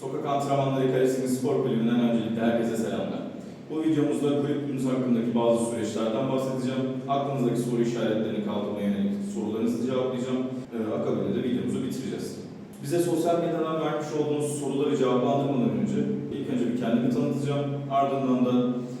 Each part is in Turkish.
Sokak Antrenmanları Kalesi'nin spor kulübünden öncelikle herkese selamlar. Bu videomuzda kulübümüz hakkındaki bazı süreçlerden bahsedeceğim. Aklınızdaki soru işaretlerini kaldırmaya yönelik sorularınızı cevaplayacağım. Ee, akabinde de videomuzu bitireceğiz. Bize sosyal medyadan vermiş olduğunuz soruları cevaplandırmadan önce ilk önce bir kendimi tanıtacağım. Ardından da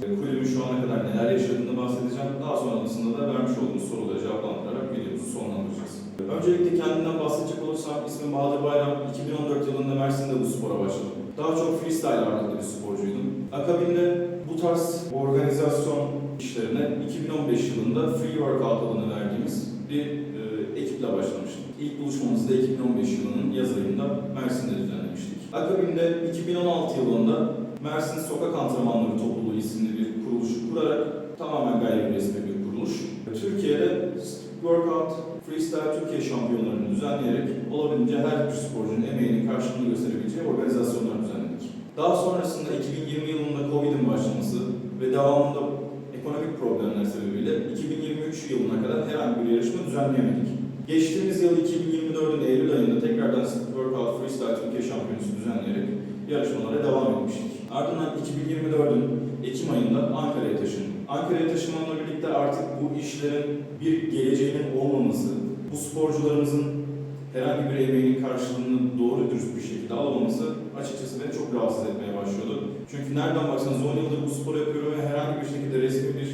e, kulübün şu ana kadar neler yaşadığını bahsedeceğim. Daha sonrasında da vermiş olduğunuz soruları cevaplandırarak videomuzu sonlandıracağız. Öncelikle kendimden bahsedecek olursam ismim Bahadır Bayram. 2014 yılında Mersin'de bu spora başladım. Daha çok freestyle ağırlıklı bir sporcuydum. Akabinde bu tarz organizasyon işlerine 2015 yılında Free Workout adını verdiğimiz bir e, ekiple başlamıştım. İlk buluşmamızı da 2015 yılının yaz ayında Mersin'de düzenlemiştik. Akabinde 2016 yılında Mersin Sokak Antrenmanları Topluluğu isimli bir kuruluş kurarak tamamen gayri resmi bir kuruluş. Türkiye'de Workout Freestyle Türkiye şampiyonlarını düzenleyerek olabildiğince her bir sporcunun emeğinin karşılığını gösterebileceği organizasyonlar düzenledik. Daha sonrasında 2020 yılında Covid'in başlaması ve devamında ekonomik problemler sebebiyle 2023 yılına kadar herhangi bir yarışma düzenleyemedik. Geçtiğimiz yıl 2024'ün Eylül ayında tekrardan Workout Freestyle Türkiye Şampiyonası düzenleyerek yarışmalara devam etmiştik. Ardından 2024'ün Ekim ayında Ankara'ya taşındık. Ankara'ya taşınmamla birlikte artık bu işlerin bir geleceğinin olmaması, bu sporcularımızın herhangi bir emeğinin karşılığını doğru dürüst bir şekilde alamaması açıkçası beni çok rahatsız etmeye başlıyordu. Çünkü nereden baksanız 10 yıldır bu sporu yapıyorum ve herhangi bir şekilde resmi bir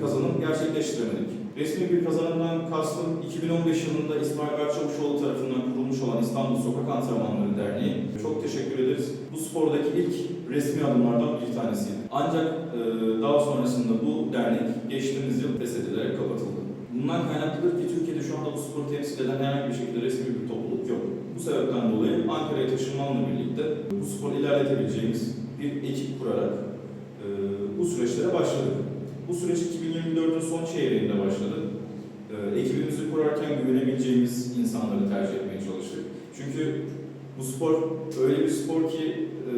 kazanım gerçekleştiremedik. Resmi bir kazanımdan kastım 2015 yılında İsmail Berçavuşoğlu tarafından kurulmuş olan İstanbul Sokak Antrenmanları Derneği. Çok teşekkür ederiz. Bu spordaki ilk resmi adımlardan bir tanesiydi. Ancak e, daha sonrasında bu dernek geçtiğimiz yıl feshedilerek kapatıldı. Bundan kaynaklıdır ki Türkiye'de şu anda bu sporu temsil eden herhangi bir şekilde resmi bir topluluk yok. Bu sebepten dolayı Ankara'ya taşınmamla birlikte bu sporu ilerletebileceğimiz bir ekip kurarak e, bu süreçlere başladık. Bu süreç 2024'ün son çeyreğinde başladı. E, ekibimizi kurarken güvenebileceğimiz insanları tercih etmeye çalıştık. Çünkü bu spor öyle bir spor ki e,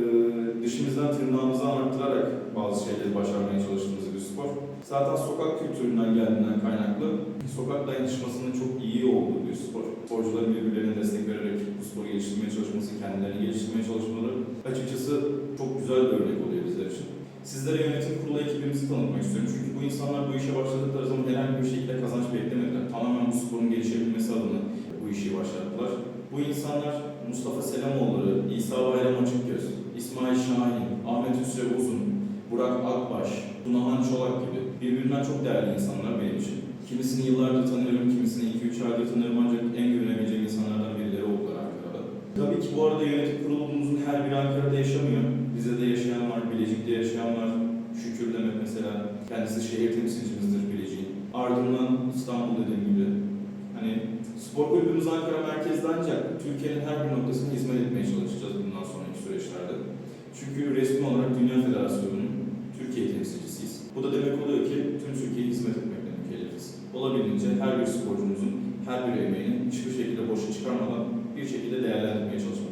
dışımızdan tırnağımızı arttırarak bazı şeyleri başarmaya çalıştığımız bir spor. Zaten sokak kültüründen geldiğinden kaynaklı sokak dayanışmasının çok iyi olduğu bir spor. Sporcuların birbirlerine destek vererek bu sporu geliştirmeye çalışması, kendilerini geliştirmeye çalışmaları açıkçası çok güzel bir örnek oluyor bizler için. Sizlere yönetim kurulu ekibimizi tanıtmak istiyorum. Çünkü bu insanlar bu işe başladıkları zaman herhangi bir şekilde kazanç beklemediler. Tamamen bu sporun gelişebilmesi adına bu işi başlattılar. Bu insanlar Mustafa Selamoğulları, İsa Bayram Açıkgöz, İsmail Şahin, Ahmet Hüsrev Uzun, Burak Akbaş, Tunahan Çolak gibi birbirinden çok değerli insanlar benim için. Kimisini yıllardır tanıyorum, kimisini 2-3 aydır tanıyorum ancak en güvenebileceğim insanlardan birileri oldular Ankara'da. Tabii ki bu arada yönetim kurulumuzun her biri Ankara'da yaşamıyor. Rize'de yaşayan var, Bilecik'te yaşayan var. Şükür Demet mesela, kendisi şehir temsilcimizdir Bilecik'in. Ardından İstanbul dediğim gibi. Hani spor kulübümüz Ankara merkezde ancak Türkiye'nin her bir noktasına hizmet etmeye çalışacağız bundan sonraki süreçlerde. Çünkü resmi olarak Dünya Federasyonu'nun Türkiye temsilcisiyiz. Bu da demek oluyor ki tüm Türkiye'ye hizmet etmekle mükellefiz. Olabildiğince her bir sporcumuzun her bir emeğini hiçbir şekilde boşa çıkarmadan bir şekilde değerlendirmeye çalışmak.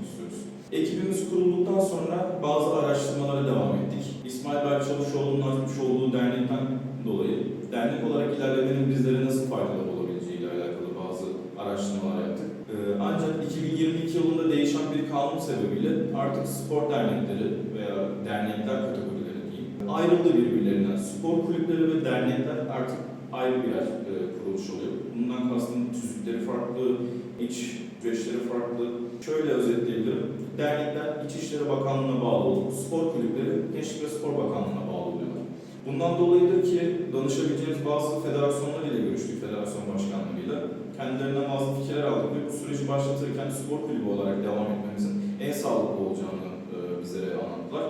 Ekibimiz kurulduktan sonra bazı araştırmalara devam ettik. İsmail Berk Çavuşoğlu'nun açmış olduğu dernekten dolayı dernek olarak ilerlemenin bizlere nasıl faydalı olabileceği ile alakalı bazı araştırmalar yaptık. Ee, Ancak 2022 yılında değişen bir kanun sebebiyle artık spor dernekleri veya dernekler kategorileri diyeyim ayrıldı birbirlerinden. Spor kulüpleri ve dernekler artık ayrı birer e, kuruluş oluyor. Bundan kastım tüzükleri farklı, iç süreçleri farklı. Şöyle özetleyebilirim. Dernekler İçişleri Bakanlığı'na bağlı olup spor kulüpleri Gençlik ve Spor Bakanlığı'na bağlı oluyorlar. Bundan dolayıdır ki danışabileceğimiz bazı federasyonlar ile görüştük federasyon başkanlarıyla. Kendilerinden bazı fikirler aldık ve bu süreci başlatırken spor kulübü olarak devam etmemizin en sağlıklı olacağını e, bizlere anlattılar.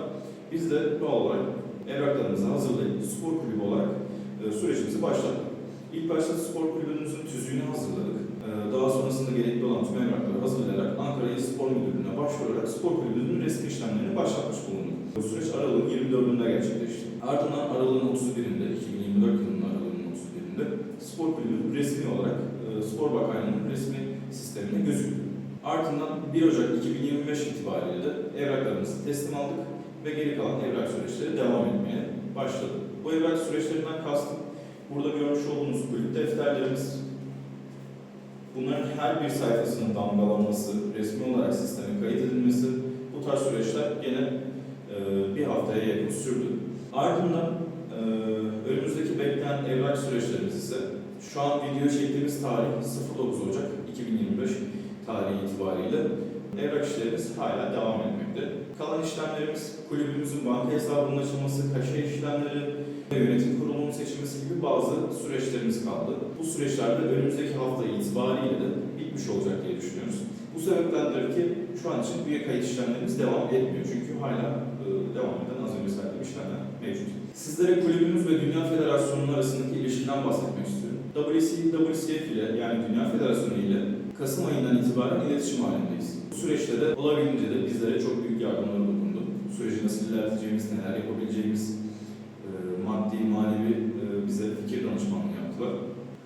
Biz de doğal olarak evraklarımızı hazırlayıp spor kulübü olarak e, sürecimizi başlattık. İlk başta spor kulübümüzün tüzüğünü hazırladık. E, Daha sonrasında gerekli olan tüm evrakları hazırlayarak Ankara İl Spor Müdürlüğü'ne başvurarak spor kulübümüzün resmi işlemlerini başlatmış bulunduk. Bu süreç Aralık'ın 24'ünde gerçekleşti. Ardından Aralık'ın 31'inde, 2024 yılının Aralık'ın 31'inde spor kulübü resmi olarak e, Spor Bakanlığı'nın resmi sistemine gözüktü. Ardından 1 Ocak 2025 itibariyle de evraklarımızı teslim aldık ve geri kalan evrak süreçleri devam etmeye başladı. Bu evrak süreçlerinden kastım burada görmüş olduğunuz kulüp defterlerimiz, bunların her bir sayfasının damgalanması, resmi olarak sisteme kayıt edilmesi, bu tarz süreçler gene e, bir haftaya yakın sürdü. Ardından e, önümüzdeki beklenen evrak süreçlerimiz ise şu an video çektiğimiz tarih 09 Ocak 2025 tarihi itibariyle evrak işlerimiz hala devam etmekte. Kalan işlemlerimiz kulübümüzün banka hesabının açılması, kaşe işlemleri, yönetim kurulunun seçilmesi gibi bazı süreçlerimiz kaldı. Bu süreçlerde önümüzdeki hafta itibariyle de bitmiş olacak diye düşünüyoruz. Bu sebeptendir ki şu an için üye kayıt işlemlerimiz devam etmiyor. Çünkü hala e, devam eden az önce saydığım işlemler mevcut. Sizlere kulübümüz ve Dünya Federasyonu'nun arasındaki ilişkiden bahsetmek istiyorum. WC, WCF ile yani Dünya Federasyonu ile Kasım ayından itibaren iletişim halindeyiz. Bu süreçte de olabildiğince de bizlere çok büyük yardımları dokundu. Süreci nasıl ilerleteceğimiz, neler yapabileceğimiz, maddi, manevi e, bize fikir danışmanlığı yaptılar.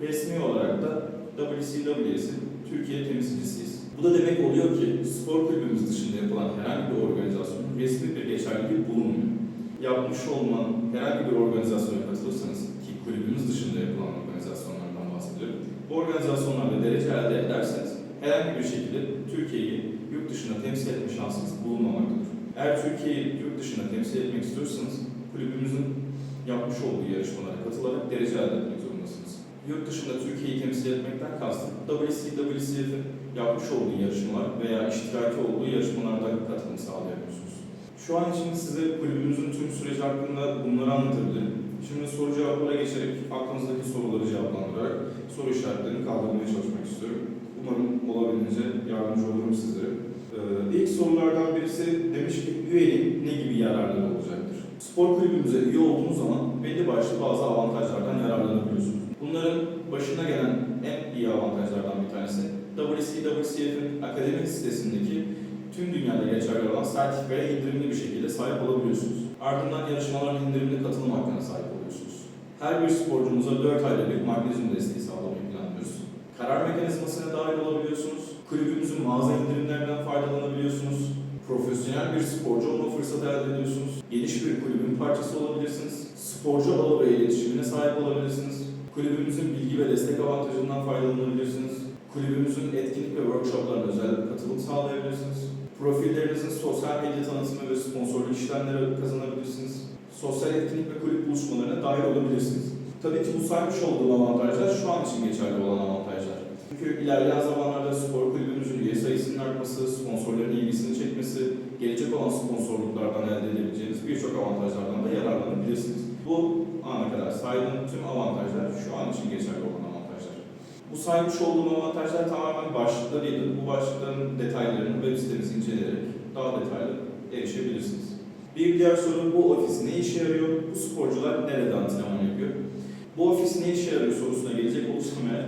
Resmi olarak da WCWS'in Türkiye temsilcisiyiz. Bu da demek oluyor ki spor kulübümüz dışında yapılan herhangi bir organizasyonun resmi bir geçerliliği bulunmuyor. Yapmış olunan herhangi bir organizasyona katılırsanız ki kulübümüz dışında yapılan organizasyonlardan bahsediyorum. Bu organizasyonlarda derece elde ederseniz herhangi bir şekilde Türkiye'yi yurt dışında temsil etme şansınız bulunmamaktadır. Eğer Türkiye'yi yurt dışında temsil etmek istiyorsanız kulübümüzün yapmış olduğu yarışmalara katılarak derece elde etmek zorundasınız. Yurt dışında Türkiye'yi temsil etmekten kastım WCWCF'in yapmış olduğu yarışmalar veya iştiraki olduğu yarışmalarda katılım sağlayabiliyorsunuz. Şu an için size kulübümüzün tüm süreci hakkında bunları anlatabilirim. Şimdi soru cevaplara geçerek aklınızdaki soruları cevaplandırarak soru işaretlerini kaldırmaya çalışmak istiyorum. Umarım olabildiğince yardımcı olurum sizlere. Ee, ilk sorulardan birisi demiş ki üyeliğin ne gibi yararları olacaktır? Spor kulübümüze üye olduğunuz zaman belli başlı bazı avantajlardan yararlanabiliyorsunuz. Bunların başına gelen en iyi avantajlardan bir tanesi WCWCF'in akademi sitesindeki tüm dünyada geçerli olan sertifikaya indirimli bir şekilde sahip olabiliyorsunuz. Ardından yarışmaların indirimli katılım hakkına sahip oluyorsunuz. Her bir sporcumuza 4 ayda bir magnezyum desteği sağlamayı planlıyoruz. Karar mekanizmasına dahil olabiliyorsunuz. Kulübümüzün mağaza indirimlerinden faydalanabiliyorsunuz. Profesyonel bir sporcu olma fırsatı elde ediyorsunuz. Geniş bir kulübün parçası olabilirsiniz. Sporcu ağı ve iletişimine sahip olabilirsiniz. Kulübümüzün bilgi ve destek avantajından faydalanabilirsiniz. Kulübümüzün etkinlik ve workshoplarına özel katılım sağlayabilirsiniz. Profillerinizin sosyal medya tanıtımı ve sponsorluk işlemleri kazanabilirsiniz. Sosyal etkinlik ve kulüp buluşmalarına dahil olabilirsiniz. Tabii ki bu saymış olduğum avantajlar şu an için geçerli olan avantajlar. Çünkü ilerleyen zamanlarda spor kulübümüzün üye sayısının artması, sponsorların ilgisini çekmesi, gelecek olan sponsorluklardan elde edebileceğiniz birçok avantajlardan da yararlanabilirsiniz. Bu ana kadar saydığım tüm avantajlar şu an için geçerli olan avantajlar. Bu saymış olduğum avantajlar tamamen başlıklarıydı. Bu başlıkların detaylarını web sitemizi inceleyerek daha detaylı erişebilirsiniz. Bir diğer soru bu ofis ne işe yarıyor? Bu sporcular nerede antrenman yapıyor? Bu ofis ne işe yarıyor sorusuna gelecek olursam eğer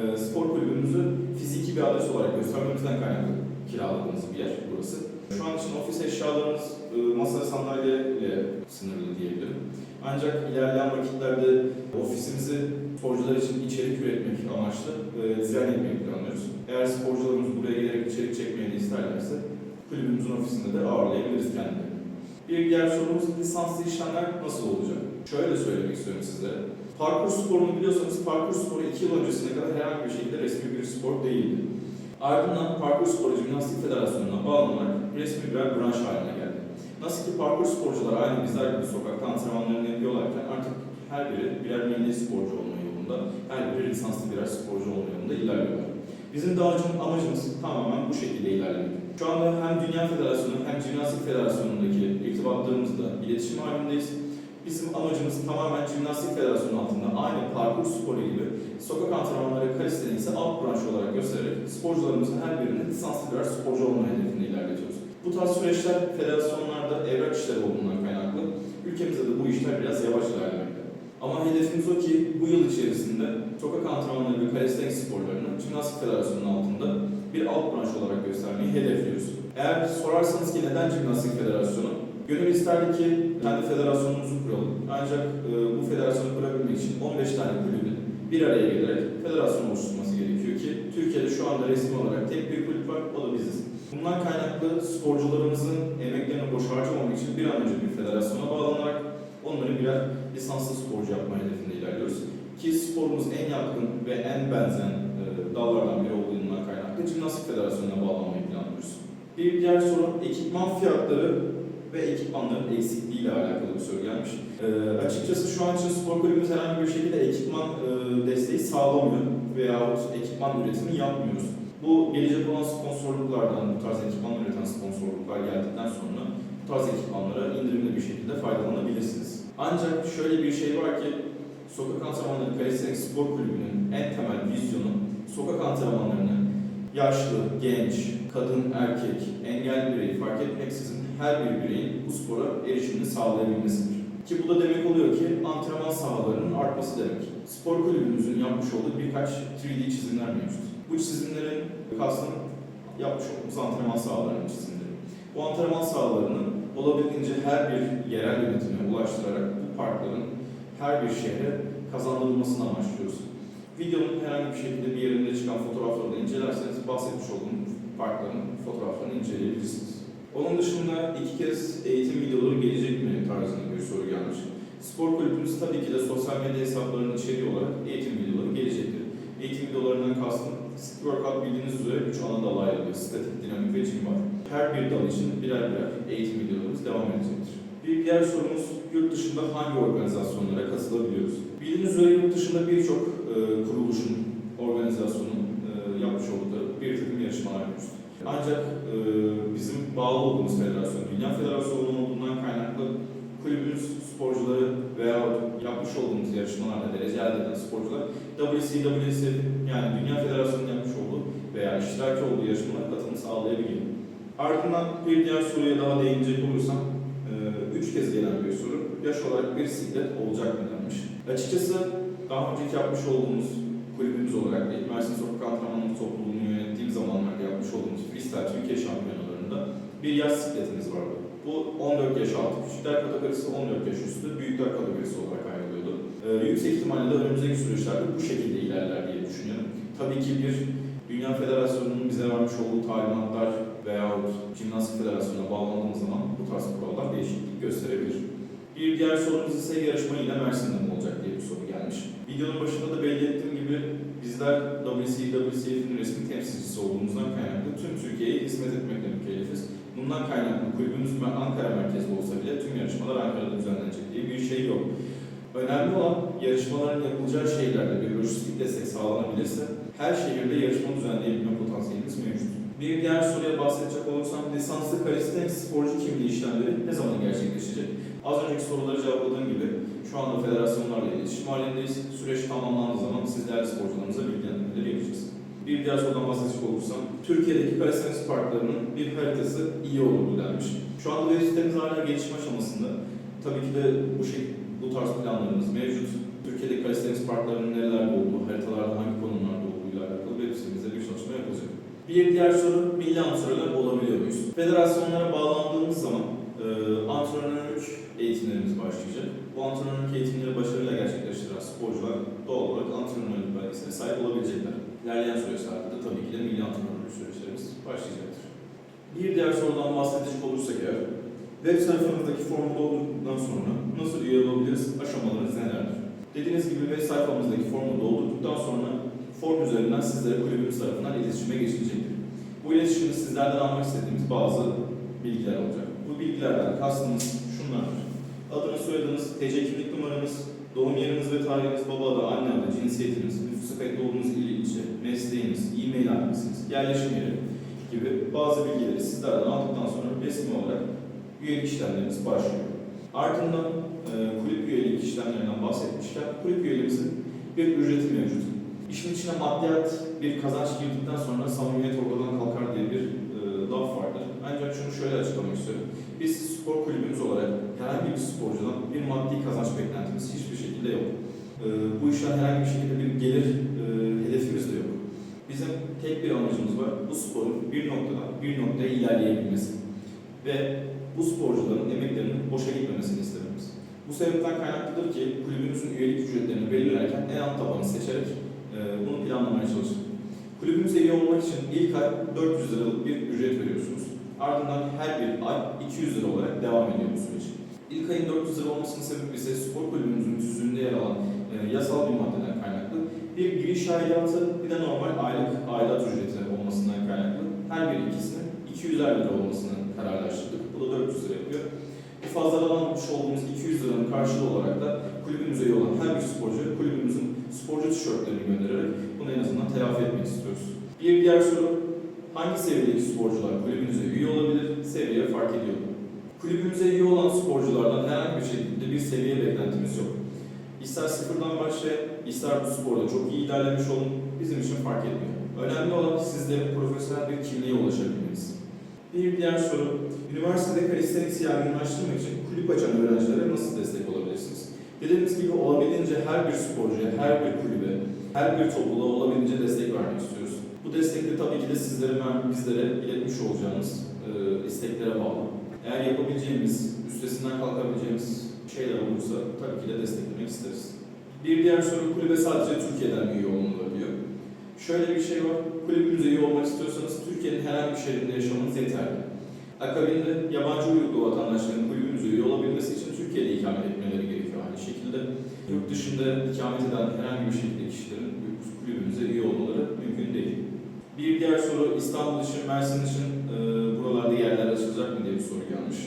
e, spor kulübümüzü fiziki bir adres olarak göstermemizden kaynaklı kiraladığımız bir yer burası. Şu an için ofis eşyalarımız e, masa sandalye ile sınırlı diyebilirim. Ancak ilerleyen vakitlerde ofisimizi sporcular için içerik üretmek amaçlı e, dizayn etmeyi planlıyoruz. Eğer sporcularımız buraya gelerek içerik çekmeyi isterlerse kulübümüzün ofisinde de ağırlayabiliriz kendilerini. Bir diğer sorumuz lisanslı işlemler nasıl olacak? Şöyle söylemek istiyorum sizlere. Parkur sporunu biliyorsanız parkur sporu 2 yıl öncesine kadar herhangi bir şekilde resmi bir spor değildi. Ardından Parkur Sporu Jimnastik Federasyonu'na bağlanarak resmi birer branş haline geldi. Nasıl ki parkur sporcular aynı bizler gibi sokakta antrenmanlarını yapıyorlarken artık her biri birer milli sporcu olma yolunda, her biri lisanslı birer sporcu olma yolunda ilerliyorlar. Bizim amacım- amacımız tamamen bu şekilde ilerlemek. Şu anda hem Dünya Federasyonu hem Jimnastik Federasyonu'ndaki irtibatlarımızla iletişim halindeyiz. Bizim amacımız tamamen Jimnastik Federasyonu altında aynı parkur sporu gibi sokak antrenmanları kalitesini ise alt branş olarak göstererek sporcularımızın her birinin lisanslı birer sporcu olma hedefini ilerletiyoruz. Bu tarz süreçler federasyonlarda evrak işleri olduğundan kaynaklı ülkemizde de bu işler biraz yavaş ilerlemekte. Ama hedefimiz o ki bu yıl içerisinde sokak antrenmanları ve calisthenics sporlarını Jimnastik Federasyonu'nun altında bir alt branş olarak göstermeyi hedefliyoruz. Eğer sorarsanız ki neden Jimnastik Federasyonu? Gönül isterdi ki kendi federasyonumuzu kuralım. Ancak e, bu federasyonu kurabilmek için 15 tane kulübün bir araya gelerek federasyon oluşturması gerekiyor ki Türkiye'de şu anda resmi olarak tek bir kulüp var, o da biziz. Bundan kaynaklı sporcularımızın emeklerini boş harcamamak için bir an önce bir federasyona bağlanarak onları birer lisanslı sporcu yapma hedefinde ilerliyoruz. Ki sporumuz en yatkın ve en benzen e, dallardan biri olduğundan kaynaklı Jimnastik Federasyonu'na bağlanmayı planlıyoruz. Bir diğer soru ekipman fiyatları ve ekipmanların eksikliği ile alakalı bir soru gelmiş. Ee, açıkçası şu an için spor kulübümüz herhangi bir şekilde ekipman e, desteği sağlamıyor veyahut ekipman üretimi yapmıyoruz. Bu gelecek olan sponsorluklardan, bu tarz ekipman üreten sponsorluklar geldikten sonra bu tarz ekipmanlara indirimli bir şekilde faydalanabilirsiniz. Ancak şöyle bir şey var ki Sokak Antrenmanları Kalisthenik Spor Kulübü'nün en temel vizyonu sokak antrenmanlarını yaşlı, genç, kadın, erkek, engelli birey fark etmeksizin her bir bireyin bu spora erişimini sağlayabilmesidir. Ki bu da demek oluyor ki antrenman sahalarının artması demek. Spor kulübümüzün yapmış olduğu birkaç 3D çizimler mevcut. Bu çizimlerin kastım yapmış olduğumuz antrenman sahalarının çizimleri. Bu antrenman sahalarının olabildiğince her bir yerel yönetime ulaştırarak bu parkların her bir şehre kazandırılmasını amaçlıyoruz. Videonun herhangi bir şekilde bir yerinde çıkan fotoğrafları da incelerseniz bahsetmiş olduğum parkların fotoğraflarını inceleyebilirsiniz. Onun dışında iki kez eğitim videoları gelecek mi tarzında bir soru gelmiş. Spor kulübümüz tabii ki de sosyal medya hesaplarının içeriği olarak eğitim videoları gelecektir. Eğitim videolarından kastım City Workout bildiğiniz üzere 3 ana dala ayrılıyor. Statik, dinamik ve gym var. Her bir dal için birer birer eğitim videolarımız devam edecektir. Bir diğer sorumuz yurt dışında hangi organizasyonlara katılabiliyoruz? Bildiğiniz üzere yurt dışında birçok e, kuruluşun, organizasyonun e, yapmış oldukları bir takım yarışmalar mevcut. Ancak e, bizim bağlı olduğumuz federasyon, Dünya Federasyonu olduğundan kaynaklı kulübümüz sporcuları veya yapmış olduğumuz yarışmalarda derece elde eden sporcular WCWSF yani Dünya Federasyonu'nun yapmış olduğu veya iştiraki olduğu yarışmalara katılım sağlayabiliyor. Ardından bir diğer soruya daha değinecek olursam, e, üç kez gelen bir soru. Yaş olarak bir siklet olacak mı denmiş. Açıkçası daha önceki yapmış olduğumuz kulübümüz olarak değil, Mersin Sokak Antrenmanı Topluluğu'nu yönettiğim zamanlarda yapmış olduğumuz freestyle Türkiye şampiyonalarında bir yaş sikletimiz vardı. Bu 14 yaş altı, küçükler kategorisi 14 yaş üstü, büyükler kategorisi olarak ayrılıyordu. Ee, yüksek ihtimalle de önümüzdeki süreçlerde bu şekilde ilerler diye düşünüyorum. Tabii ki bir Dünya Federasyonu'nun bize vermiş olduğu talimatlar veyahut Jimnastik Federasyonu'na bağlandığımız zaman bu tarz kurallar değişiklik gösterebilir. Bir diğer sorumuz ise yarışma yine Mersin'de mi olacak diye bir soru gelmiş. Videonun başında da belli ettiğim gibi bizler WCWCF'in resmi temsilcisi olduğumuzdan kaynaklı tüm Türkiye'ye hizmet etmekle mükellefiz. Bundan kaynaklı kulübümüz Ankara merkezli olsa bile tüm yarışmalar Ankara'da düzenlenecek diye bir şey yok. Önemli olan yarışmaların yapılacağı şehirlerde bir lojistik destek sağlanabilirse her şehirde yarışma düzenleyebilme potansiyelimiz mevcut. Bir diğer soruya bahsedecek olursam lisanslı kalistenik sporcu kimliği işlemleri ne zaman gerçekleşecek? Az önceki soruları cevapladığım gibi şu anda federasyonlarla iletişim halindeyiz. Süreç tamamlandığı zaman sizlerle sporcularımıza bilgilendirmeleri yapacağız. Bir diğer sorudan bahsedecek olursam, Türkiye'deki kalistenik parklarının bir haritası iyi olurdu denmiş. Şu anda web sitemiz hala gelişme aşamasında. Tabii ki de bu şey, bu tarz planlarımız mevcut. Türkiye'deki kalistenik parklarının nerelerde olduğu, haritalarda hangi konumlarda olduğu ile alakalı web sitemizde bir çalışma yapılacak. Bir diğer soru, milli antrenörler olabiliyor muyuz? Federasyonlara bağlandığımız zaman antrenörlük eğitimlerimiz başlayacak. Bu antrenörlük eğitimleri başarıyla gerçekleştiren sporcular doğal olarak antrenörlük belgesine sahip olabilecekler. İlerleyen süreçlerde de tabii ki de milli antrenörlük süreçlerimiz başlayacaktır. Bir diğer sorudan bahsedecek olursak eğer, web sayfamızdaki formu doldurduktan sonra nasıl üye olabiliriz, aşamalarınız nelerdir? Dediğiniz gibi web sayfamızdaki formu doldurduktan sonra form üzerinden sizlere kulübümüz tarafından iletişime geçilecektir. Bu iletişimde sizlerden almak istediğimiz bazı bilgiler olacak. Bu bilgilerden kastımız şunlardır. Adınız, soyadınız, TC kimlik numaranız, doğum yeriniz ve tarihiniz, baba adı, anne adı, cinsiyetiniz, nüfusa kayıtlı olduğunuz il ilçe, mesleğiniz, e-mail adresiniz, yerleşim yeri gibi bazı bilgileri sizlerden aldıktan sonra resmi olarak üyelik işlemlerimiz başlıyor. Ardından e, kulüp üyelik işlemlerinden bahsetmişken kulüp üyeliğimizin bir ücreti mevcut. İşin içine maddiyat bir kazanç girdikten sonra samimiyet ortadan kalkar diye bir laf vardır. Ancak şunu şöyle açıklamak istiyorum. Biz spor kulübümüz olarak herhangi bir sporcudan bir maddi kazanç beklentimiz hiçbir şekilde yok. E, bu işten herhangi bir şekilde bir gelir e, hedefimiz de yok. Bizim tek bir amacımız var. Bu sporun bir noktadan bir noktaya ilerleyebilmesi. Ve bu sporcuların emeklerinin boşa gitmemesini istememiz. Bu sebepten kaynaklıdır ki kulübümüzün üyelik ücretlerini belirlerken en alt tabanı seçerek e, bunu planlamaya çalıştık. Kulübümüze üye olmak için ilk ay 400 liralık bir ücret veriyorsunuz. Ardından her bir ay 200 lira olarak devam ediyor bu süreç. İlk ayın 400 lira olmasının sebebi ise spor kulübümüzün tüzüğünde yer alan e, yasal bir maddeden kaynaklı. Bir giriş aidatı bir de normal aylık aidat ücreti olmasından kaynaklı her bir ikisinin 200'er lira olmasını kararlaştırdık. Bu da 400 lira yapıyor. Bu fazladan almış olduğumuz 200 liranın karşılığı olarak da kulübümüze üye olan her bir sporcu kulübümüzün sporcu tişörtlerini göndererek bunu en azından telafi etmek istiyoruz. Bir diğer soru, hangi seviyedeki sporcular kulübümüze üye olabilir, seviye fark ediyor mu? Kulübümüze üye olan sporculardan herhangi bir şekilde bir seviye beklentimiz yok. İster sıfırdan başlayın, ister bu sporda çok iyi ilerlemiş olun, bizim için fark etmiyor. Önemli olan sizlerin profesyonel bir kimliğe ulaşabilmeniz. Bir diğer soru, üniversitede kalistenik yaygınlaştırmak için kulüp açan öğrencilere nasıl destek olabilirsiniz? Dediğimiz gibi olabildiğince her bir sporcuya, her bir kulübe, her bir topluluğa olabildiğince destek vermek istiyoruz. Bu destek de tabii ki de sizlere, bizlere iletmiş olacağınız e, isteklere bağlı. Eğer yapabileceğimiz, üstesinden kalkabileceğimiz şeyler olursa tabii ki de desteklemek isteriz. Bir diğer soru kulübe sadece Türkiye'den üye olunabiliyor. Şöyle bir şey var, kulübümüze üye olmak istiyorsanız Türkiye'nin herhangi bir şehrinde yaşamanız yeterli. Akabinde yabancı uyruklu vatandaşların kulübümüze üye olabilmesi için Türkiye'de ikamet etmeleri gerekiyor. Aynı şekilde yurt dışında ikamet eden herhangi bir şekilde kişilerin kulübümüze üye olmaları mümkün değil. Bir diğer soru İstanbul için, Mersin için e, buralarda yerler açılacak mı diye bir soru gelmiş.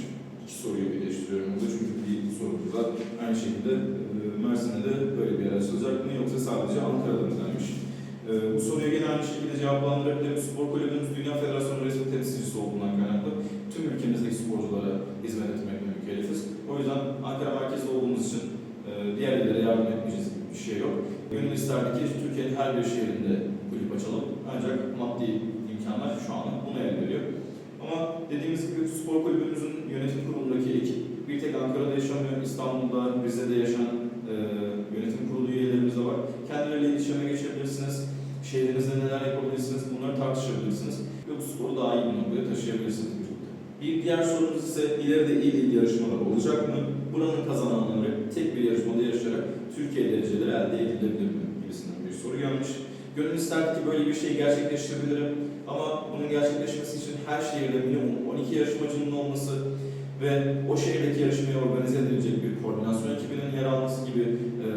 İki soruyu birleştiriyorum burada çünkü bir soru burada. Aynı şekilde e, Mersin'de de böyle bir yer açılacak mı yoksa sadece Ankara'da mı denmiş. E, bu soruya gene aynı şekilde cevaplandırabilirim. Spor kulübümüz Dünya Federasyonu resmi temsilcisi olduğundan kaynaklı tüm ülkemizdeki sporculara hizmet etmekle mükellefiz. O yüzden Ankara merkezli olduğumuz için e, diğer yardım etmeyeceğiz gibi bir şey yok. Gönül isterdi ki Türkiye'nin her bir şehrinde kulüp açalım. Ancak maddi imkanlar şu an buna el veriyor. Ama dediğimiz gibi spor kulübümüzün yönetim kurulundaki ekip bir tek Ankara'da yaşamıyor, İstanbul'da, Rize'de yaşayan e, yönetim kurulu üyelerimiz de var. Kendileriyle iletişime geçebilirsiniz. Şehrinizde neler yapabilirsiniz bunları tartışabilirsiniz. Ve bu sporu daha iyi bir noktaya taşıyabilirsiniz. Bir diğer sorumuz ise ileride il il yarışmalar olacak mı? Buranın kazananları tek bir yarışmada yarışarak Türkiye dereceleri elde edilebilir mi? gibisinden bir soru gelmiş. Gönül isterdi ki böyle bir şey gerçekleştirebilirim ama bunun gerçekleşmesi için her şehirde minimum 12 yarışmacının olması ve o şehirdeki yarışmayı organize edilecek bir koordinasyon ekibinin yer alması gibi e,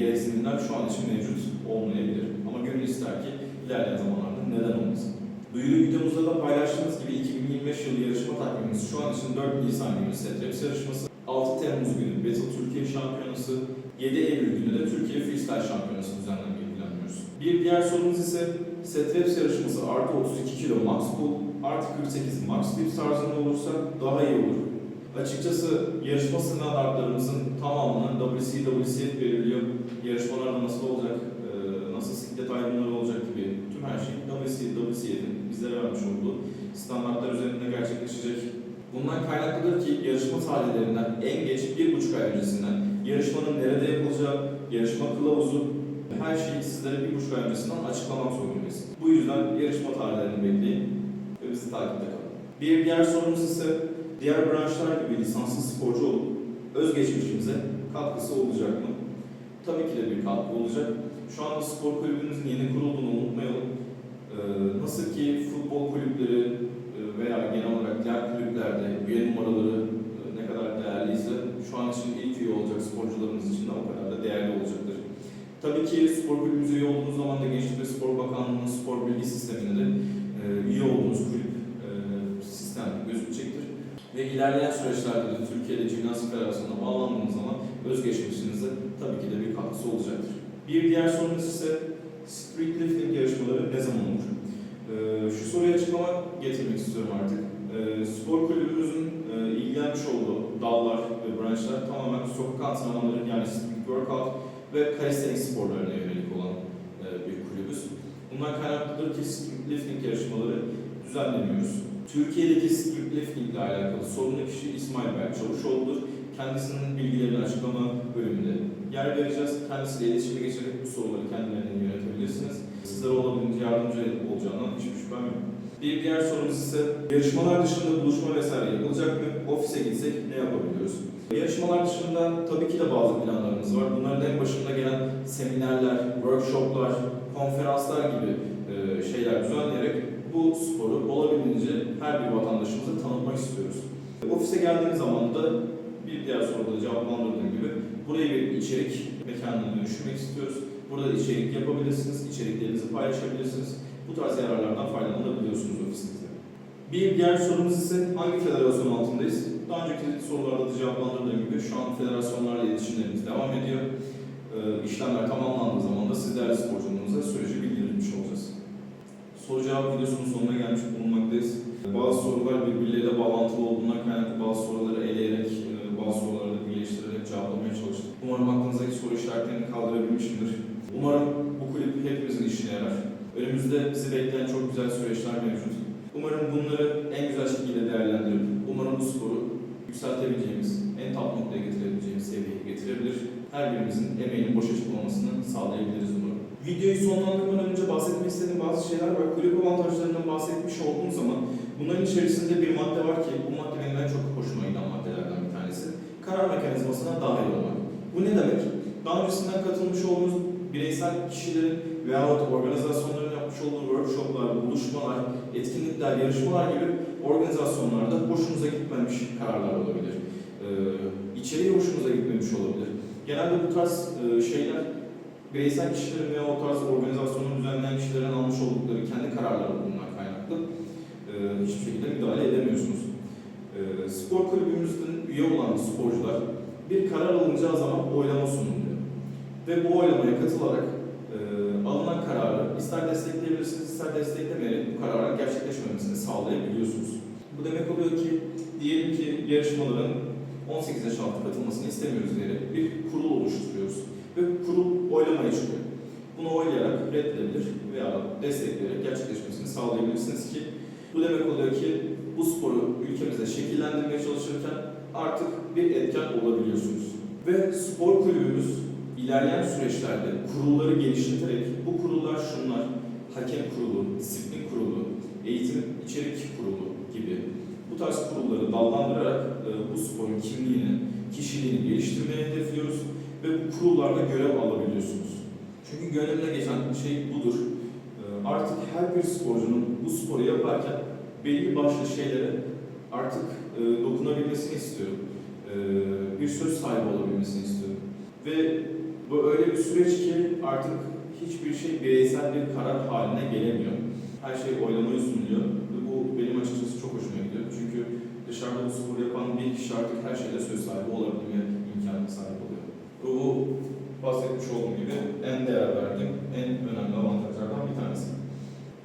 gereksinimler şu an için mevcut olmayabilir. Ama gönül ister ki ilerleyen zamanlarda neden olmasın. Duyuru videomuzda da paylaştığımız gibi 2025 yılı yarışma takvimimiz şu an için 4 Nisan günü Setreps yarışması, 6 Temmuz günü Battle Türkiye Şampiyonası, 7 Eylül günü de Türkiye Freestyle Şampiyonası düzenlemeyi planlıyoruz. Bir diğer sorumuz ise Setreps yarışması artı 32 kilo max pull, artı 48 max dips tarzında olursa daha iyi olur. Açıkçası yarışma standartlarımızın tamamını WCWCF belirliyor. Yarışmalarda nasıl olacak, e, nasıl siklet ayrımları olacak gibi tüm her şey WCWCF'in bizlere vermiş olduğu standartlar üzerinde gerçekleşecek. Bundan kaynaklıdır ki yarışma tarihlerinden en geç bir buçuk ay öncesinden yarışmanın nerede yapılacağı, yarışma kılavuzu, her şeyi sizlere bir buçuk ay öncesinden açıklamak zorundayız. Bu yüzden yarışma tarihlerini bekleyin ve bizi takipte kalın. Bir diğer sorumuz ise diğer branşlar gibi lisanslı sporcu olup özgeçmişimize katkısı olacak mı? Tabii ki de bir katkı olacak. Şu anda spor kulübümüzün yeni kurulduğunu unutmayalım. Ee, nasıl ki futbol kulüpleri e, veya genel olarak diğer kulüplerde üye numaraları e, ne kadar değerliyse şu an için ilk üye olacak sporcularımız için de o kadar da değerli olacaktır. Tabii ki spor kulübümüze üye olduğunuz zaman da Gençlik ve Spor Bakanlığı'nın spor bilgi sisteminde de e, üye olduğunuz kulüp sistem gözükecektir. Ve ilerleyen süreçlerde de Türkiye'de Jimnastik Federasyonu'na bağlandığınız zaman özgeçmişinize tabii ki de bir katkısı olacaktır. Bir diğer sorunuz ise street lifting yarışmaları ne zaman olur? Ee, şu soruya açıklama getirmek istiyorum artık. Ee, spor kulübümüzün e, ilgilenmiş olduğu dallar ve branşlar tamamen sokak antrenmanları yani street workout ve calisthenics sporlarına yönelik olan e, bir kulübüz. Bundan kaynaklıdır ki lifting yarışmaları düzenlemiyoruz. Türkiye'deki lifting ile alakalı sorumlu kişi İsmail Berk Çavuşoğlu'dur. Kendisinin bilgilerini açıklama bölümünde yer vereceğiz. Kendisiyle iletişime geçerek bu soruları kendilerine yönetebilirsiniz. Sizlere olabildiğince yardımcı olacağından hiçbir şüphem yok. Bir diğer sorumuz ise yarışmalar dışında buluşma vesaire yapılacak mı? Ofise gitsek ne yapabiliyoruz? Yarışmalar dışında tabii ki de bazı planlarımız var. Bunların en başında gelen seminerler, workshoplar, konferanslar gibi e, şeyler düzenleyerek bu sporu olabildiğince her bir vatandaşımıza tanıtmak istiyoruz. Ofise geldiğiniz zaman da bir diğer soruda da cevaplandırdığım gibi burayı bir içerik mekanına dönüştürmek istiyoruz. Burada içerik yapabilirsiniz, içeriklerinizi paylaşabilirsiniz. Bu tarz yararlardan faydalanabiliyorsunuz ofisinizde. Bir diğer sorumuz ise hangi federasyon altındayız? Daha önceki sorularda da cevaplandırdığım gibi şu an federasyonlarla iletişimlerimiz devam ediyor. Ee, işlemler tamamlandığı zaman da siz değerli süreci bilgilendirmiş olacağız. Soru cevap videosunun sonuna gelmiş bulunmaktayız. Bazı sorular birbirleriyle bağlantılı olduğundan kaynaklı bazı soruları eleyerek, e, bazı soruları da birleştirerek cevaplamaya çalıştık. Umarım aklınızdaki soru işaretlerini kaldırabilmişimdir. Umarım bu kulüp hepimizin işine yarar. Önümüzde bizi bekleyen çok güzel süreçler mevcut. Umarım bunları en güzel şekilde değerlendirip, umarım bu sporu yükseltebileceğimiz, en top noktaya getirebileceğimiz seviyeye getirebilir. Her birimizin emeğinin boşa çıkmamasını sağlayabiliriz umarım. Videoyu sonlandırmadan önce bahsetmek istediğim bazı şeyler var. Kulüp avantajlarından bahsetmiş olduğum zaman bunların içerisinde bir madde var ki bu madde benim en çok hoşuma giden maddelerden bir tanesi. Karar mekanizmasına dahil olmak. Bu ne demek? Daha öncesinden katılmış olduğumuz bireysel kişilerin veyahut organizasyonların yapmış olduğu workshoplar, buluşmalar, etkinlikler, yarışmalar gibi organizasyonlarda hoşunuza gitmemiş kararlar olabilir. Ee, içeriği hoşunuza gitmemiş olabilir. Genelde bu tarz e, şeyler bireysel kişilerin veya o tarz organizasyonları düzenleyen kişilerin almış oldukları kendi kararları bundan kaynaklı. Ee, hiçbir şekilde müdahale edemiyorsunuz. Ee, spor kulübümüzün üye olan sporcular bir karar alınacağı zaman oylama sunuluyor. Ve bu oylamaya katılarak e, alınan kararı ister destekleyebilirsiniz, ister desteklemeyerek bu kararın gerçekleşmemesini sağlayabiliyorsunuz. Bu demek oluyor ki, diyelim ki yarışmaların 18 yaş altı katılmasını istemiyoruz diyerek bir kurul oluşturuyoruz. Ve kurul oylamaya çıkıyor. Bunu oylayarak reddedebilir veya destekleyerek gerçekleşmesini sağlayabilirsiniz ki bu demek oluyor ki bu sporu ülkemizde şekillendirmeye çalışırken artık bir etken olabiliyorsunuz. Ve spor kulübümüz ilerleyen süreçlerde kurulları geliştirerek bu kurullar şunlar, hakem kurulu, disiplin kurulu, eğitim içerik kurulu gibi bu tarz kurulları dallandırarak e, bu sporun kimliğini, kişiliğini geliştirmeyi hedefliyoruz ve bu kurullarda görev alabiliyorsunuz. Çünkü gönlümde geçen şey budur. E, Artık her bir sporcunun bu sporu yaparken belli başlı şeylere artık e, dokunabilmesini istiyorum. E, bir söz sahibi olabilmesini istiyorum. Ve bu öyle bir süreç ki artık hiçbir şey bireysel bir karar haline gelemiyor. Her şey oylamaya sunuluyor bu benim açıkçası çok hoşuma gidiyor. Çünkü dışarıda bu sporu yapan bir kişi artık her şeyde söz sahibi olabilme imkanına sahip oluyor. Bu bahsetmiş olduğum gibi en değer verdiğim, en önemli avantajlardan bir tanesi.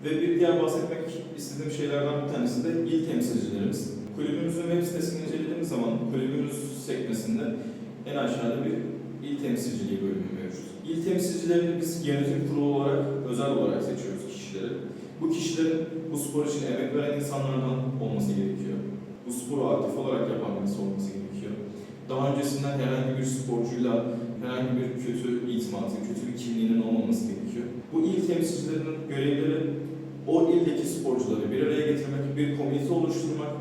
Ve bir diğer bahsetmek istediğim şeylerden bir tanesi de il temsilcilerimiz. Kulübümüzün web sitesini incelediğimiz zaman kulübümüz sekmesinde en aşağıda bir il temsilciliği bölümü mevcut. İl temsilcilerini biz yönetim kurulu olarak, özel olarak seçiyoruz kişileri. Bu kişilerin bu spor için emek veren insanlardan olması gerekiyor. Bu sporu aktif olarak yapan birisi olması gerekiyor. Daha öncesinden herhangi bir sporcuyla herhangi bir kötü itimatı, kötü bir kimliğinin olmaması gerekiyor. Bu il temsilcilerinin görevleri o ildeki sporcuları bir araya getirmek, bir komite oluşturmak,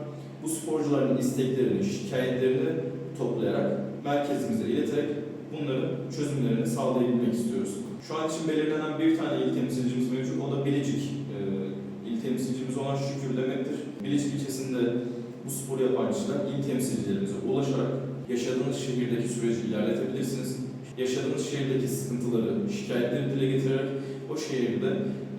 bu sporcuların isteklerini, şikayetlerini toplayarak merkezimize ileterek bunların çözümlerini sağlayabilmek istiyoruz. Şu an için belirlenen bir tane il temsilcimiz mevcut, o da Bilecik. Ee, il temsilcimiz olan Şükür Demet'tir. Bilecik ilçesinde bu sporu yapan kişiler il temsilcilerimize ulaşarak yaşadığınız şehirdeki süreci ilerletebilirsiniz. Yaşadığınız şehirdeki sıkıntıları, şikayetleri dile getirerek o şehirde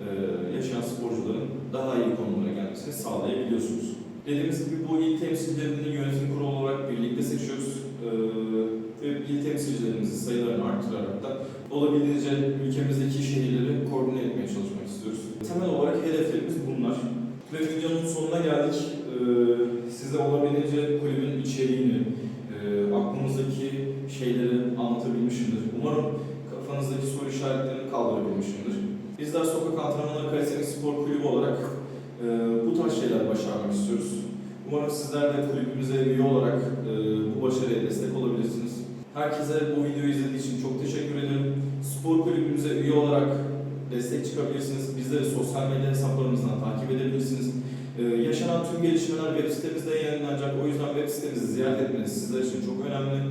e, yaşayan sporcuların daha iyi konumlara gelmesini sağlayabiliyorsunuz. Dediğimiz gibi bu il temsilcilerini yönetim kurulu olarak birlikte seçiyoruz. Ee, ve il temsilcilerimizin sayılarını arttırarak da olabildiğince ülkemizdeki şehirleri koordine etmeye çalışmak istiyoruz. Temel olarak hedeflerimiz bunlar. Ve videonun sonuna geldik. Ee, size olabildiğince kulübün içeriğini, e, aklımızdaki şeyleri anlatabilmişimdir. Umarım kafanızdaki soru işaretlerini kaldırabilmişimdir. Bizler Sokak Antrenmanları Kaliteli Spor Kulübü olarak e, bu tarz şeyler başarmak istiyoruz. Umarım sizler de kulübümüze üye olarak e, bu başarıya destek olabilirsiniz. Herkese bu videoyu izlediği için çok teşekkür ederim. Spor kulübümüze üye olarak destek çıkabilirsiniz. Bizleri sosyal medya hesaplarımızdan takip edebilirsiniz. Ee, yaşanan tüm gelişmeler web sitemizde yayınlanacak. O yüzden web sitemizi ziyaret etmeniz sizler için çok önemli.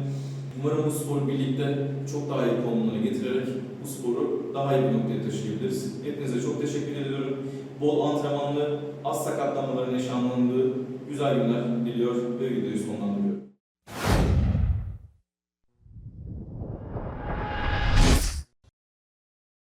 Umarım bu sporu birlikte çok daha iyi konumlara getirerek bu sporu daha iyi bir noktaya taşıyabiliriz. Hepinize çok teşekkür ediyorum. Bol antrenmanlı, az sakatlanmaların yaşandığı güzel günler diliyor ve videoyu sonlandırıyorum.